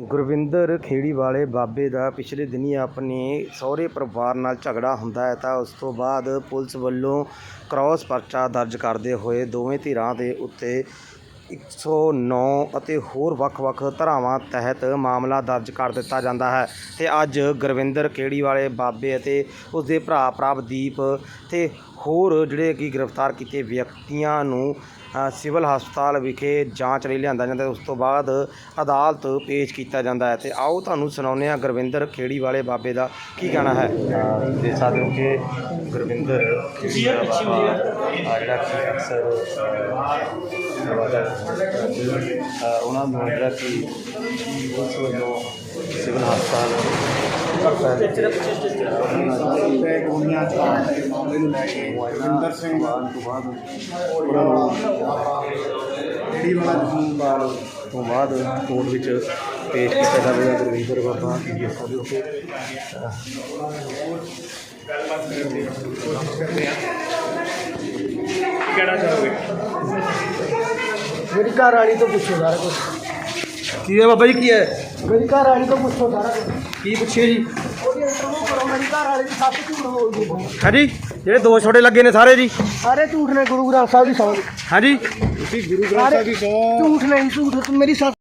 ਗੁਰਵਿੰਦਰ ਖੇੜੀ ਵਾਲੇ ਬਾਬੇ ਦਾ ਪਿਛਲੇ ਦਿਨੀ ਆਪਣੇ ਸਹੁਰੇ ਪਰਿਵਾਰ ਨਾਲ ਝਗੜਾ ਹੁੰਦਾ ਹੈ ਤਾਂ ਉਸ ਤੋਂ ਬਾਅਦ ਪੁਲਿਸ ਵੱਲੋਂ ਕ੍ਰਾਸ ਪਰਚਾ ਦਰਜ ਕਰਦੇ ਹੋਏ ਦੋਵੇਂ ਧਿਰਾਂ ਦੇ ਉੱਤੇ 109 ਅਤੇ ਹੋਰ ਵੱਖ-ਵੱਖ ਧਾਰਾਵਾਂ ਤਹਿਤ ਮਾਮਲਾ ਦਰਜ ਕਰ ਦਿੱਤਾ ਜਾਂਦਾ ਹੈ ਤੇ ਅੱਜ ਗੁਰਵਿੰਦਰ ਖੇੜੀ ਵਾਲੇ ਬਾਬੇ ਅਤੇ ਉਸ ਦੇ ਭਰਾ ਪ੍ਰਭਦੀਪ ਤੇ ਹੋਰ ਜਿਹੜੇ ਕਿ ਗ੍ਰਿਫਤਾਰ ਕੀਤੇ ਵਿਅਕਤੀਆਂ ਨੂੰ ਸਿਵਲ ਹਸਪਤਾਲ ਵਿਖੇ ਜਾਂਚ ਲਈ ਲਿਆਂਦਾ ਜਾਂਦਾ ਉਸ ਤੋਂ ਬਾਅਦ ਅਦਾਲਤ ਪੇਸ਼ ਕੀਤਾ ਜਾਂਦਾ ਹੈ। ਤੇ ਆਓ ਤੁਹਾਨੂੰ ਸੁਣਾਉਂਦੇ ਹਾਂ ਗੁਰਵਿੰਦਰ ਖੇੜੀ ਵਾਲੇ ਬਾਬੇ ਦਾ ਕੀ ਕਹਿਣਾ ਹੈ। ਦੇ ਸਕਦੇ ਕਿ ਗੁਰਵਿੰਦਰ ਖੇੜੀ ਆ ਜਿਹੜਾ ਕਿ ਅਕਸਰ ਉਹਨਾਂ ਨੂੰ ਜਿਹੜਾ ਕਿ ਉਸ ਵੱਲੋਂ ਸਿਵਲ ਹਸਪਤਾਲ ਗੋਲੀਆਂ ਚਲਾਉਣ ਦੇ ਮਾਮਲੇ ਨੂੰ ਲੈ ਕੇ ਰਵਿੰਦਰ ਸਿੰਘ ਬਾਅਦ ਤੋਂ ਬਾਅਦ ਉਹਨਾਂ ਨੂੰ ਜਿਹੜੀ ਵਾਲਾ ਜਸੂਨ ਬਾਲ ਤੋਂ ਬਾਅਦ ਕੋਰਟ ਵਿੱਚ ਪੇਸ਼ ਕੀਤਾ ਜਾਵੇਗਾ ਗੁਰਵਿੰਦਰ ਬਾਬਾ ਜੀ ਦੇਖ ਸਕਦੇ ਹੋ ਕਿ ਕਿਹੜਾ ਚਾਹੋਗੇ ਮੇਰੀ ਘਰ ਵਾਲੀ ਤੋਂ ਪੁੱਛੋ ਸਾਰਾ ਕੁਝ ਕੀ ਹੈ ਬਾਬਾ ਜੀ ਕੀ ਹੈ ਮੇਰੀ ਘਰ ਵਾਲੀ ਤੋਂ ਪੁੱਛੋ ਸਾਰਾ ਕੁਝ ਕੀ ਪੁੱਛਿਆ ਜੀ ਉਹਦੀ ਇੰਟਰਵਿਊ ਕਰੋ ਮੇਰੀ ਘਰ ਵਾਲੀ ਦੀ ਸੱਚ ਝੂਠ ਬੋਲਦੀ ਹੈ। ਹਾਂਜੀ ਜਿਹੜੇ ਦੋ ਛੋਟੇ ਲੱਗੇ ਨੇ ਸਾਰੇ ਜੀ ਸਾਰੇ ਝੂਠ ਨੇ ਗੁਰੂ ਗ੍ਰੰਥ ਸਾਹਿਬ ਦੀ ਸੌਂ ਹਾਂਜੀ ਤੁਸੀਂ ਗੁਰੂ ਗ੍ਰੰਥ ਸਾਰੇ ਸਾਹਿਬ ਦੀ ਸਹੁੰ ਝੂਠ ਨਹੀਂ ਝੂਠ ਤੂੰ ਮੇਰੀ ਸੱਸ